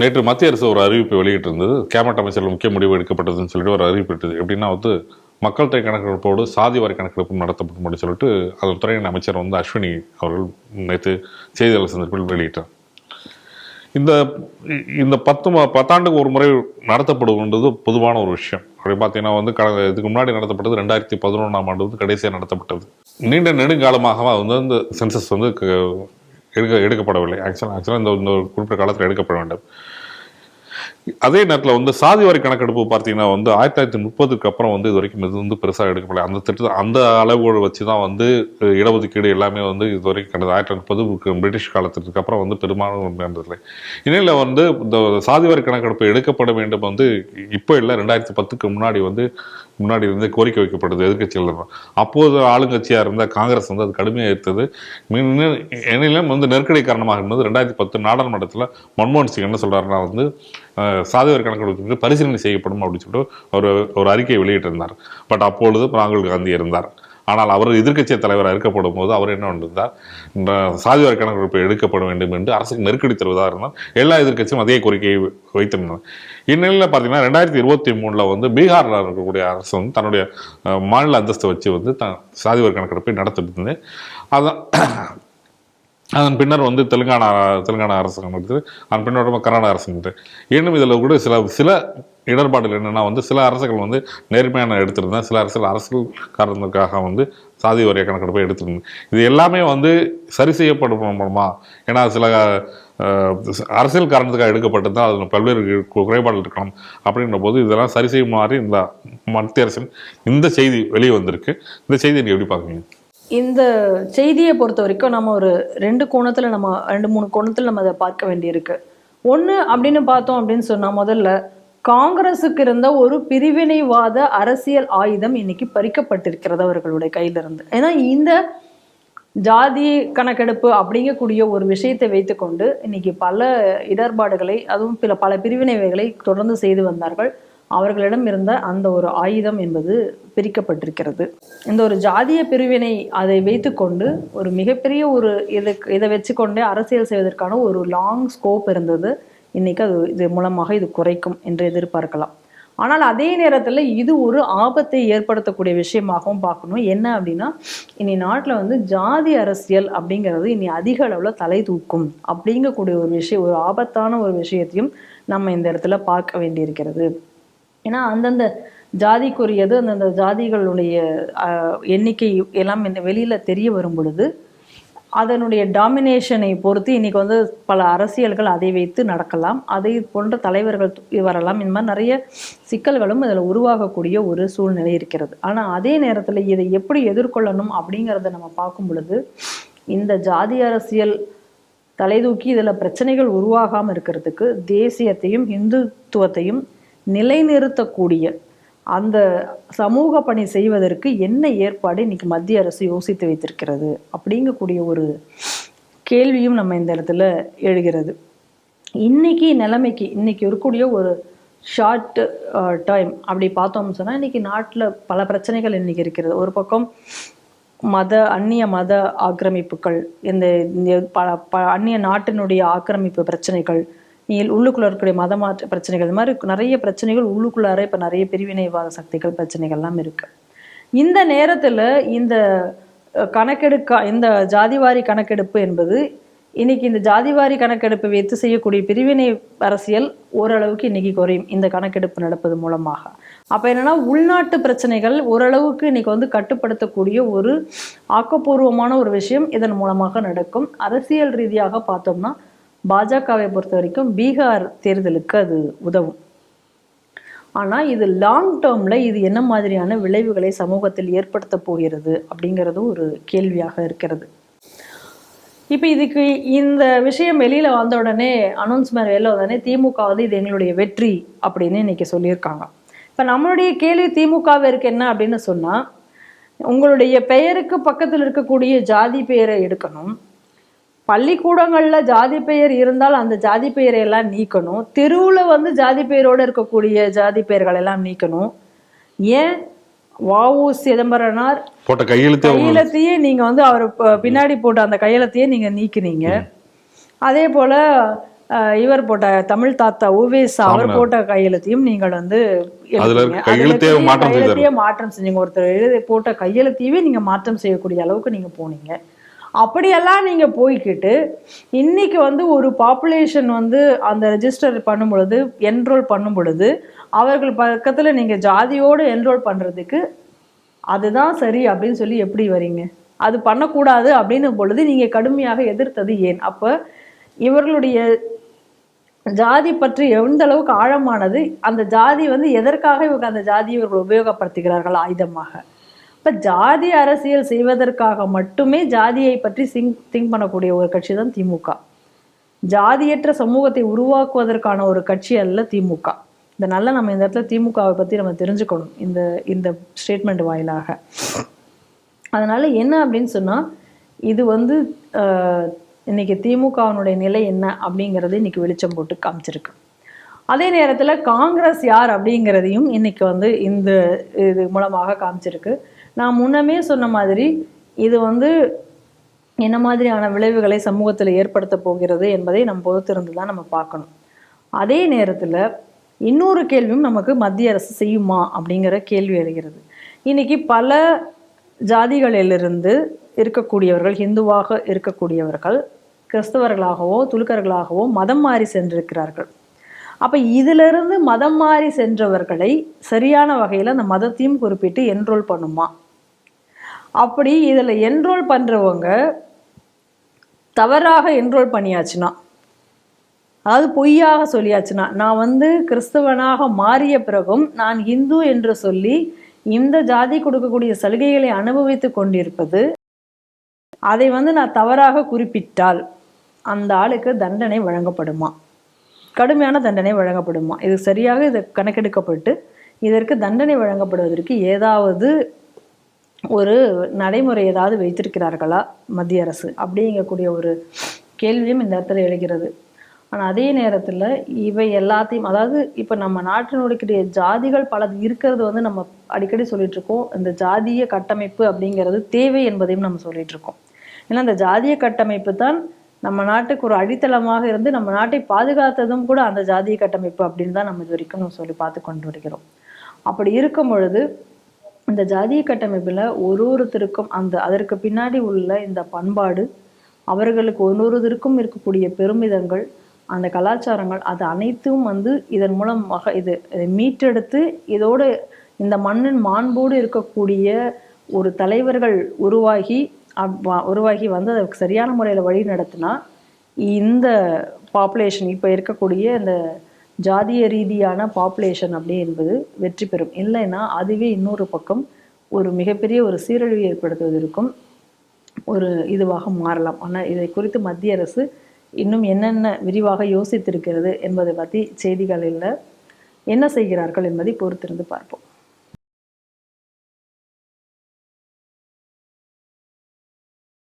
நேற்று மத்திய அரசு ஒரு அறிவிப்பு வெளியிட்டிருந்தது. கேபினட் அமைச்சர்கள் முக்கிய முடிவு எடுக்கப்பட்டதுன்னு சொல்லிட்டு ஒரு அறிவிப்பு எப்படின்னா வந்து மக்கள் தொகை கணக்கெடுப்போடு சாதி வாரி கணக்கெடுப்பும் நடத்தப்படும் அப்படின்னு சொல்லிட்டு அதன் துறையின் அமைச்சர் வந்து அஸ்வினி அவர்கள் நேற்று செய்தியாளர் சந்திப்பில் வெளியிட்டார். இந்த இந்த பத்து ம- பத்தாண்டுக்கு ஒரு முறை நடத்தப்படுகின்றது பொதுவான ஒரு விஷயம். அப்படி பார்த்தீங்கன்னா வந்து கடந்த இதுக்கு முன்னாடி நடத்தப்பட்டது ரெண்டாயிரத்தி பதினொன்றாம் ஆண்டு வந்து கடைசியாக நடத்தப்பட்டது. நீண்ட நெடுங்காலமாக வந்து இந்த சென்சஸ் வந்து க- எடுக்க எடுக்கப்படவில்லை. ஆக்சுவலாக ஆக்சுவலாக இந்த இந்த ஒரு குறிப்பிட்ட காலத்தில் எடுக்கப்பட வேண்டும். அதே நேரத்தில் வந்து சாதி வாரி கணக்கெடுப்பு பார்த்தீங்கன்னா வந்து ஆயிரத்தி தொள்ளாயிரத்தி முப்பதுக்கு அப்புறம் வந்து இது வரைக்கும் இது வந்து பெருசாக எடுக்கப்படல. அந்த திட்டத்தை அந்த அளவோடு வச்சு தான் வந்து இடஒதுக்கீடு எல்லாமே வந்து இது வரைக்கும் கடந்த ஆயிரத்தி தொள்ளாயிரத்தி முப்பது பிரிட்டிஷ் காலத்திற்கு அப்புறம் வந்து பெரும்பாலும் நடந்ததில்லை இடையில வந்து இந்த சாதி வாரி கணக்கெடுப்பு எடுக்கப்பட வேண்டும் வந்து இப்போ இல்லை ரெண்டாயிரத்தி பத்துக்கு முன்னாடி வந்து முன்னாடி இருந்து கோரிக்கை வைக்கப்பட்டது எதிர்க்கட்சிகள் அப்போது ஆளுங்கட்சியாக இருந்த காங்கிரஸ் வந்து அது கடுமையாக எடுத்தது எனிலும் வந்து நெருக்கடி காரணமாக இருந்தது. ரெண்டாயிரத்தி பத்து நாடாளுமன்றத்தில் மன்மோகன் சிங் என்ன சொல்கிறாருன்னா வந்து சாதகர் கணக்கு கொடுத்து பரிசீலனை செய்யப்படும் அப்படின்னு சொல்லிட்டு ஒரு ஒரு அறிக்கையை வெளியிட்டிருந்தார். பட் அப்பொழுது ராகுல் காந்தி இருந்தார். ஆனால் அவர் எதிர்க்கட்சி தலைவராக இருக்கப்படும் போது அவர் என்ன பண்ணிருந்தார்? இந்த கணக்கெடுப்பு எடுக்கப்பட வேண்டும் என்று அரசுக்கு நெருக்கடி தருவதாக இருந்தால் எல்லா எதிர்க்கட்சியும் அதே கோரிக்கையை வைத்திருந்தனர். இந்நிலையில் பார்த்தீங்கன்னா ரெண்டாயிரத்தி இருபத்தி மூணில் வந்து பீகாரில் இருக்கக்கூடிய அரசு வந்து தன்னுடைய மாநில அந்தஸ்தை வச்சு வந்து த சாதிவார கணக்கெடுப்பை நடத்திட்டு இருந்தது. அதான் அதன் பின்னர் வந்து தெலுங்கானா தெலுங்கானா அரசு எடுத்து அதன் பின்னர் கர்நாடக அரசு இன்னும் இதில் கூட சில சில இடர்பாடுகள் என்னென்னா வந்து சில அரசுகள் வந்து நேர்மையான எடுத்திருந்தேன். சில அரசியல் அரசியல் காரணத்துக்காக வந்து சாதி வாரிய கணக்கெடுப்பை எடுத்திருந்தேன். இது எல்லாமே வந்து சரி செய்யப்படுமா ஏன்னா சில அரசியல் காரணத்துக்காக எடுக்கப்பட்டது தான் அதில் பல்வேறு குறைபாடுகள் இருக்கணும் அப்படின்ற போது இதெல்லாம் சரி செய்யுமாறு இந்த மத்திய அரசின் இந்த செய்தி வெளியே வந்திருக்கு இந்த செய்தியை நீங்கள் எப்படி பார்க்குறீங்க? இந்த செய்தியை பொறுத்த வரைக்கும் நம்ம ஒரு ரெண்டு கோணத்தில் நம்ம ரெண்டு மூணு கோணத்தில் நம்ம அதை பார்க்க வேண்டியிருக்கு. ஒன்று அப்படின்னு பார்த்தோம் அப்படின்னு சொன்னால் முதல்ல காங்கிரஸுக்கு இருந்த ஒரு பிரிவினைவாத அரசியல் ஆயுதம் இன்னைக்கு பறிக்கப்பட்டிருக்கிறது அவர்களுடைய கையிலிருந்து. ஏன்னா இந்த ஜாதி கணக்கெடுப்பு அப்படிங்கக்கூடிய ஒரு விஷயத்தை வைத்துக்கொண்டு இன்னைக்கு பல இடர்பாடுகளை அதுவும் பிற பல பிரிவினைகளை தொடர்ந்து செய்து வந்தார்கள். அவர்களிடம் இருந்த அந்த ஒரு ஆயுதம் என்பது பிரிக்கப்பட்டிருக்கிறது. இந்த ஒரு ஜாதிய பிரிவினை அதை வைத்துக்கொண்டு ஒரு மிகப்பெரிய ஒரு இதுக்கு இதை வச்சுக்கொண்டே அரசியல் செய்வதற்கான ஒரு லாங் ஸ்கோப் இருந்தது. இன்னைக்கு அது இது மூலமாக இது குறைக்கும் என்று எதிர்பார்க்கலாம். ஆனால் அதே நேரத்தில் இது ஒரு ஆபத்தை ஏற்படுத்தக்கூடிய விஷயமாகவும் பார்க்கணும். என்ன அப்படின்னா இனி நாட்டில் வந்து ஜாதி அரசியல் அப்படிங்கிறது இனி அதிக அளவில் தலை தூக்கும் அப்படிங்கக்கூடிய ஒரு விஷயம் ஒரு ஆபத்தான ஒரு விஷயத்தையும் நம்ம இந்த இடத்துல பார்க்க வேண்டியிருக்கிறது. ஏன்னா அந்தந்த ஜாதிக்குரியது அந்தந்த ஜாதிகளுடைய எண்ணிக்கை எல்லாம் இந்த வெளியில் தெரிய வரும் பொழுது அதனுடைய டாமினேஷனை பொறுத்து இன்றைக்கி வந்து பல அரசியல்கள் அதை வைத்து நடக்கலாம். அதை போன்ற தலைவர்கள் வரலாம். இந்த மாதிரி நிறைய சிக்கல்களும் இதில் உருவாகக்கூடிய ஒரு சூழ்நிலை இருக்கிறது. ஆனால் அதே நேரத்தில் இதை எப்படி எதிர்கொள்ளணும் அப்படிங்கிறத நம்ம பார்க்கும் பொழுது இந்த ஜாதி அரசியல் தலைதூக்கி இதில் பிரச்சனைகள் உருவாகாமல் இருக்கிறதுக்கு தேசியத்தையும் இந்துத்துவத்தையும் நிலைநிறுத்தக்கூடிய அந்த சமூக பணி செய்வதற்கு என்ன ஏற்பாடு இன்னைக்கு மத்திய அரசு யோசித்து வைத்திருக்கிறது அப்படிங்கக்கூடிய ஒரு கேள்வியும் நம்ம இந்த இடத்துல எழுகிறது. இன்னைக்கு நிலைமைக்கு இன்னைக்கு இருக்கக்கூடிய ஒரு ஷார்ட் டைம் அப்படி பார்த்தோம்னு சொன்னால் இன்னைக்கு நாட்டில் பல பிரச்சனைகள் இன்னைக்கு இருக்கிறது. ஒரு பக்கம் மத அந்நிய மத ஆக்கிரமிப்புகள் இந்த இந்த பல ப அந்நிய நாட்டினுடைய ஆக்கிரமிப்பு பிரச்சனைகள் நீங்கள் உள்ளுக்குள்ள இருக்கக்கூடிய மத மாற்ற பிரச்சனைகள் இது மாதிரி நிறைய பிரச்சனைகள் உள்ளுக்குள்ளார இப்போ நிறைய பிரிவினைவாத சக்திகள் பிரச்சனைகள்லாம் இருக்கு. இந்த நேரத்தில் இந்த கணக்கெடுக்க இந்த ஜாதிவாரி கணக்கெடுப்பு என்பது இன்னைக்கு இந்த ஜாதிவாரி கணக்கெடுப்பு வைத்து செய்யக்கூடிய பிரிவினை அரசியல் ஓரளவுக்கு இன்னைக்கு குறையும் இந்த கணக்கெடுப்பு நடப்பது மூலமாக. அப்ப என்னன்னா உள்நாட்டு பிரச்சனைகள் ஓரளவுக்கு இன்னைக்கு வந்து கட்டுப்படுத்தக்கூடிய ஒரு ஆக்கப்பூர்வமான ஒரு விஷயம் இதன் மூலமாக நடக்கும். அரசியல் ரீதியாக பார்த்தோம்னா பாஜகவை பொறுத்த வரைக்கும் பீகார் தேர்தலுக்கு அது உதவும். ஆனால் இது லாங் டேர்மில் இது என்ன மாதிரியான விளைவுகளை சமூகத்தில் ஏற்படுத்த போகிறது அப்படிங்கிறது ஒரு கேள்வியாக இருக்கிறது. இப்போ இதுக்கு இந்த விஷயம் வெளியில் வந்த உடனே அனௌன்ஸ்மெண்ட் வெளில உடனே திமுக வந்து இது எங்களுடைய வெற்றி அப்படின்னு இன்னைக்கு சொல்லியிருக்காங்க. இப்போ நம்மளுடைய கேள்வி திமுகவிற்கு என்ன அப்படின்னு சொன்னால் உங்களுடைய பெயருக்கு பக்கத்தில் இருக்கக்கூடிய ஜாதி பெயரை எடுக்கணும். பள்ளிக்கூடங்கள்ல ஜாதி பெயர் இருந்தால் அந்த ஜாதி பெயரை எல்லாம் நீக்கணும். தெருவுல வந்து ஜாதி பெயரோட இருக்கக்கூடிய ஜாதி பெயர்கள் எல்லாம் நீக்கணும். ஏன்? வாவு சிதம்பரனார் போட்ட கையெழுத்தே கையெழுத்தையே நீங்க வந்து அவர் பின்னாடி போட்ட அந்த கையெழுத்தையே நீங்க நீக்கினீங்க. அதே போல இவர் போட்ட தமிழ் தாத்தா ஓவேசா அவர். போட்ட கையெழுத்தையும் நீங்கள் வந்து கையெழுத்தையே மாற்றம் செஞ்சீங்க. ஒருத்தர் எழுதி போட்ட கையெழுத்தையவே நீங்க மாற்றம் செய்யக்கூடிய அளவுக்கு நீங்க போனீங்க. அப்படியெல்லாம் நீங்கள் போய்க்கிட்டு இன்றைக்கி வந்து ஒரு பாப்புலேஷன் வந்து அந்த ரெஜிஸ்டர் பண்ணும் பொழுது என்ரோல் பண்ணும் பொழுது அவர்கள் பக்கத்தில் நீங்கள் ஜாதியோடு என்ரோல் பண்ணுறதுக்கு அதுதான் சரி அப்படின்னு சொல்லி எப்படி வரீங்க? அது பண்ணக்கூடாது அப்படின்னும் பொழுது நீங்கள் கடுமையாக எதிர்த்தது ஏன்? அப்போ இவர்களுடைய ஜாதி பற்றி எந்த அளவுக்கு ஆழமானது அந்த ஜாதி வந்து எதற்காக இவங்க அந்த ஜாதியை இவர்கள் உபயோகப்படுத்துகிறார்கள் ஆயுதமாக? இப்ப ஜாதி அரசியல் செய்வதற்காக மட்டுமே ஜாதியை பற்றி சிங் திங்க் பண்ணக்கூடிய ஒரு கட்சி தான் திமுக. ஜாதியற்ற சமூகத்தை உருவாக்குவதற்கான ஒரு கட்சி அல்ல திமுக. இந்த நல்ல நம்ம இந்த இடத்துல திமுகவை பத்தி நம்ம தெரிஞ்சுக்கணும் இந்த இந்த ஸ்டேட்மெண்ட் வாயிலாக. அதனால என்ன அப்படின்னு சொன்னா இது வந்து ஆஹ், இன்னைக்கு திமுகவினுடைய நிலை என்ன அப்படிங்கிறது இன்னைக்கு வெளிச்சம் போட்டு காமிச்சிருக்கு. அதே நேரத்துல காங்கிரஸ் யார் அப்படிங்கிறதையும் இன்னைக்கு வந்து இந்த இது மூலமாக காமிச்சிருக்கு. நான் முன்னமே சொன்ன மாதிரி இது வந்து என்ன மாதிரியான விளைவுகளை சமூகத்தில் ஏற்படுத்த போகிறது என்பதை நம்ம பொறுத்திருந்து தான் நம்ம பார்க்கணும். அதே நேரத்தில் இன்னொரு கேள்வியும் நமக்கு மத்திய அரசு செய்யுமா அப்படிங்கிற கேள்வி எழுகிறது. இன்றைக்கி பல ஜாதிகளிலிருந்து இருக்கக்கூடியவர்கள் ஹிந்துவாக இருக்கக்கூடியவர்கள் கிறிஸ்தவர்களாகவோ துலுக்கர்களாகவோ மதம் மாறி சென்றிருக்கிறார்கள். அப்போ இதிலிருந்து மதம் மாறி சென்றவர்களை சரியான வகையில் அந்த மதத்தையும் குறிப்பிட்டு என்ரோல் பண்ணுமா? அப்படி இதில் என்ரோல் பண்ணுறவங்க தவறாக என்ரோல் பண்ணியாச்சுன்னா அதாவது பொய்யாக சொல்லியாச்சுன்னா நான் வந்து கிறிஸ்தவனாக மாறிய பிறகும் நான் இந்து என்று சொல்லி இந்த ஜாதி கொடுக்கக்கூடிய சலுகைகளை அனுபவித்து கொண்டிருப்பது அதை வந்து நான் தவறாக குறிப்பிட்டால் அந்த ஆளுக்கு தண்டனை வழங்கப்படுமா? கடுமையான தண்டனை வழங்கப்படுமா? இது சரியாக இது கணக்கெடுக்கப்பட்டு இதற்கு தண்டனை வழங்கப்படுவதற்கு ஏதாவது ஒரு நடைமுறை ஏதாவது வைத்திருக்கிறார்களா மத்திய அரசு? அப்படிங்கக்கூடிய ஒரு கேள்வியும் இந்த இடத்துல எழுகிறது. ஆனால் அதே நேரத்தில் இவை எல்லாத்தையும் அதாவது இப்போ நம்ம நாட்டினுடைய ஜாதிகள் பல இருக்கிறது வந்து நம்ம அடிக்கடி சொல்லிட்டு இருக்கோம் இந்த ஜாதிய கட்டமைப்பு அப்படிங்கிறது தேவை என்பதையும் நம்ம சொல்லிட்டு இருக்கோம் ஏன்னா இந்த ஜாதிய கட்டமைப்பு தான் நம்ம நாட்டுக்கு ஒரு அடித்தளமாக இருந்து நம்ம நாட்டை பாதுகாத்ததும் கூட அந்த ஜாதிய கட்டமைப்பு அப்படின்னு தான் நம்ம இது வரைக்கும் நம்ம சொல்லி பார்த்து கொண்டு வருகிறோம். அப்படி இருக்கும் பொழுது இந்த ஜாதிய கட்டமைப்பில் ஒரு ஒருத்தருக்கும் அந்த அதற்கு பின்னாடி உள்ள இந்த பண்பாடு அவர்களுக்கு ஒரு ஒருவருக்கும் இருக்கக்கூடிய பெருமிதங்கள் அந்த கலாச்சாரங்கள் அது அனைத்தும் வந்து இதன் மூலமாக இது மீட்டெடுத்து இதோடு இந்த மண்ணின் மாண்போடு இருக்கக்கூடிய ஒரு தலைவர்கள் உருவாகி உருவாகி வந்து அதற்கு சரியான முறையில் வழி நடத்தினா இந்த பாப்புலேஷன் இப்போ இருக்கக்கூடிய இந்த ஜாதிய ரீதியான பாப்புலேஷன் அப்படி என்பது வெற்றி பெறும். இல்லைன்னா அதுவே இன்னொரு பக்கம் ஒரு மிகப்பெரிய ஒரு சீரழிவு ஏற்படுத்துவதற்கும் ஒரு இதுவாக மாறலாம். ஆனால் இதை குறித்து மத்திய அரசு இன்னும் என்னென்ன விரிவாக யோசித்திருக்கிறது என்பதை பற்றி செய்திகளில் என்ன செய்கிறார்கள் என்பதை பொறுத்திருந்து பார்ப்போம்.